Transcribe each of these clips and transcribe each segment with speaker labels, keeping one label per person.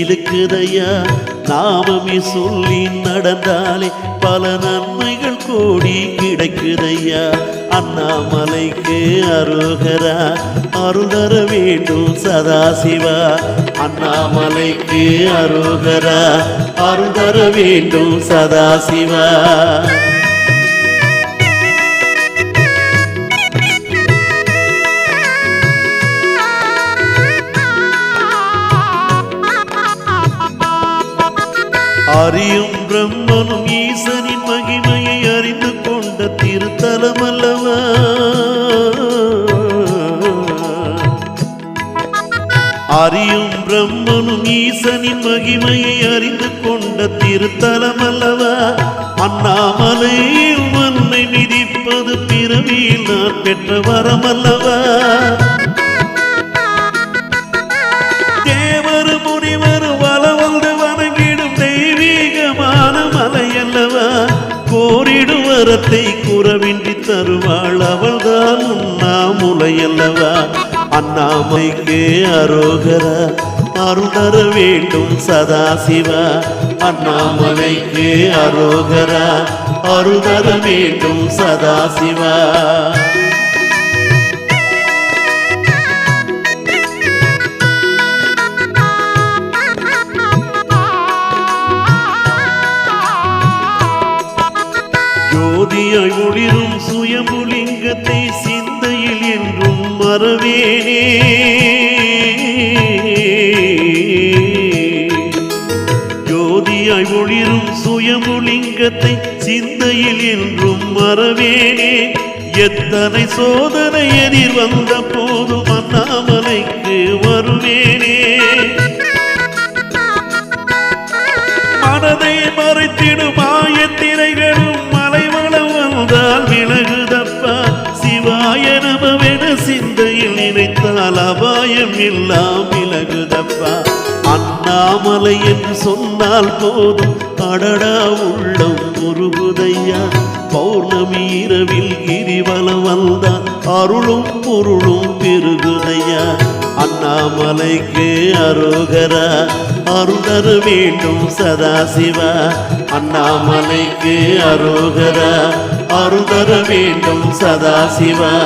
Speaker 1: கூட நாமமே சொல்லி நடந்தாலே பல நன்மைகள் கூடி கிடைக்குதையா? அண்ணாமலைக்கு அருகரா அருளர வேண்டும் சதாசிவா. அண்ணாமலைக்கு அருகரா அருளர வேண்டும் சதாசிவா. அறியும் பிரம்மனும் ஈசனின் மகிமையை அறிந்து கொண்ட திருத்தலம் அல்லவா? அறியும் பிரம்மனும் ஈசனின் மகிமையை அறிந்து கொண்ட திருத்தலம் அல்லவா? அண்ணாமலை உன்னை மிதிப்பது பிறவியில் நான் பெற்ற வரம் கோரிடும் வரத்தை குறவின்றி தருவாள் அவள்தான் உண்ணாமுலை அல்லவா அண்ணாமைக்கு அரோகரா அருள் தர வேண்டும் சதாசிவா. அண்ணாமலைக்கு அரோகரா அருள் தர வேண்டும் சதாசிவா. ஒளியாய் ஒளிரும் சுயமுலிங்கத்தை சிந்தையில் என்றும் மறவேனே. எத்தனை சோதனை எதிர் வந்த போதும் அண்ணாமலைக்கு வருவேனே. மனதை மறைத்திடும் ஆயத்திரைகளும் மலைவளம் வந்தால் விலகுதப்பா. சிவாய நமவென சிந்தையில் நினைத்தால் அபாயம் இல்லா. அண்ணாமலை என்று சொன்னால் போதும். அடடா உள்ளம் உருகுதையா பௌர்ணமி இரவில் கிரிவலம் வந்தான் அருளும் பொருளும் பெருகுதையா? அண்ணாமலைக்கு அரோகரா? அருளர வேண்டும் சதாசிவா. அண்ணாமலைக்கு அரோகரா? அருதர வேண்டும் சதாசிவா.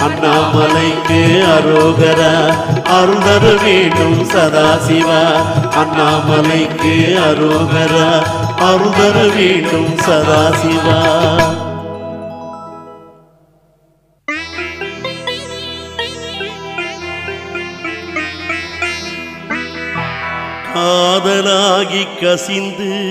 Speaker 1: அண்ணாமலைக்கு அரோகரா. அருதர வேண்டும் சதாசிவா. அண்ணாமலைக்கு அரோகரா. அருதர வேண்டும் சதாசிவா. காதலாகி கசிந்து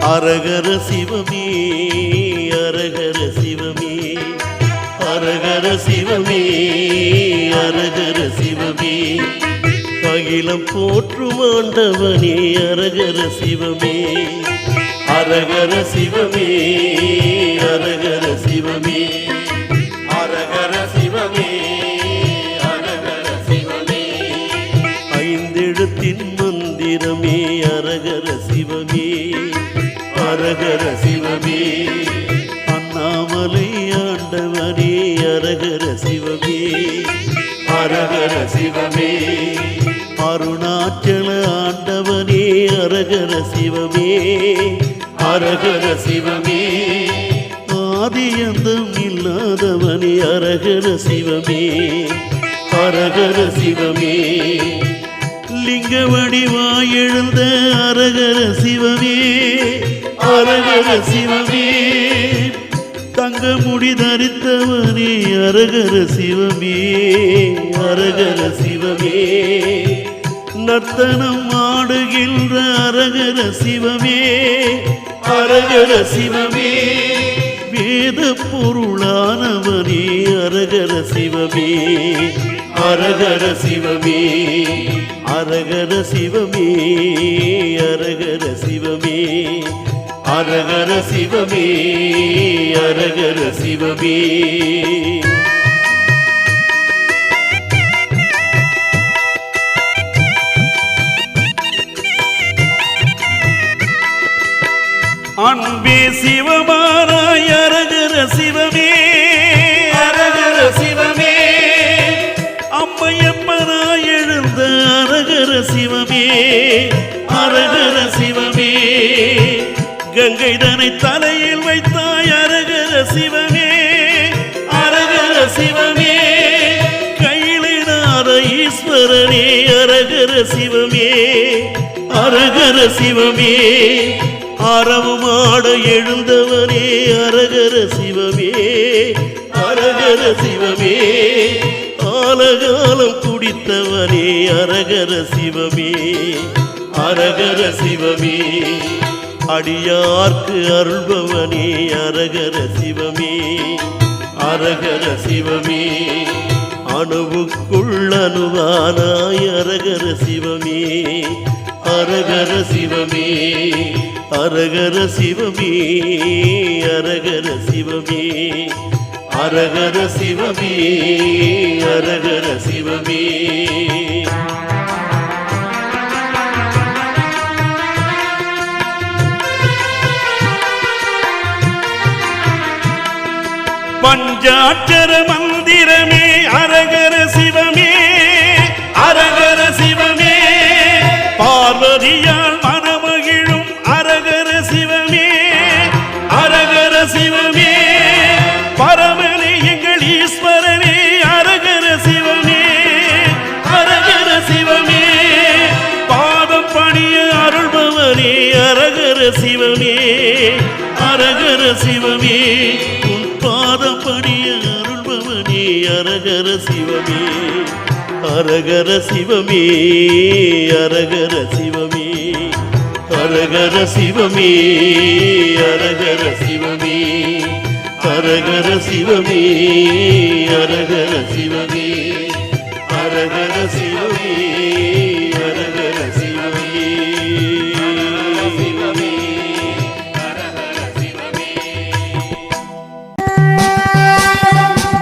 Speaker 1: அரகர சிவமே அரகர சிவமே. அரகர சிவமே அரகர சிவமே. அகிலம் போற்றும் ஆண்டவனே அரகர சிவமே. அரகர சிவமே அரகர சிவமே. அரகர சிவமே. அருணாச்சல ஆண்டவனே அரகர சிவமே. அரகர சிவமே. ஆதியந்தம் இல்லாதவனே அரகர சிவமே. அரகர சிவமே. லிங்க வடிவாய் எழுந்த அரகர சிவமே. அரகர சிவமே. தங்க முடி தரித்தவனே அரகர சிவமே அரகர சிவமே. நர்த்தனம் ஆடுகின்ற அரகர சிவமே அரகர சிவமே. வேத பொருளானவனே அரகர சிவமே அரகர சிவமே. அரகர சிவமே அரகர சிவமே. அரகர சிவமே அரகர சிவமே. அன்பே சிவமாராய் அரகர சிவமே அரகர சிவமே. அம்மையப்பனாய் எழுந்த அரகர சிவமே அரகர சிவமே. கங்கை தனை தலையில் வைத்தாய் அரகர சிவமே அரகர சிவமே. கையிலினார ஈஸ்வரனே அரகர சிவமே அரகர சிவமே. அறவுமாட எழுந்தவனே அரகர சிவமே அரகர சிவமே. ஆலகாலம் குடித்தவனே அரகர சிவமே அரகர சிவமே. அடியார்க்கு அருள்பவனே அரகர சிவமே அரகர சிவமே. அணுவுக்குள் அணுவானாய் அரகர சிவமே அரகர சிவமே அரகர சிவமே அரகர சிவமே அரகர சிவமே அரகர சிவமே. பஞ்சாட்சர மந்திரமே அரகர சிவமே அரகர சிவமே. பார்வதியால் மனமகிழும் அரகர சிவமே அரகர சிவமே. பரமனே எங்கள் ஈஸ்வரனே அரகர சிவமே அரகர சிவமே. பாதம் பணிய அருள்பவனே அரகர சிவமே அரகர சிவமே. பாதம் பணிய அருள்பவனே அரகர சிவமே. அரகர சிவமே அரகர சிவமே. அரகர சிவமே அரகர சிவமே. அரகர சிவமே அரகர சிவமே.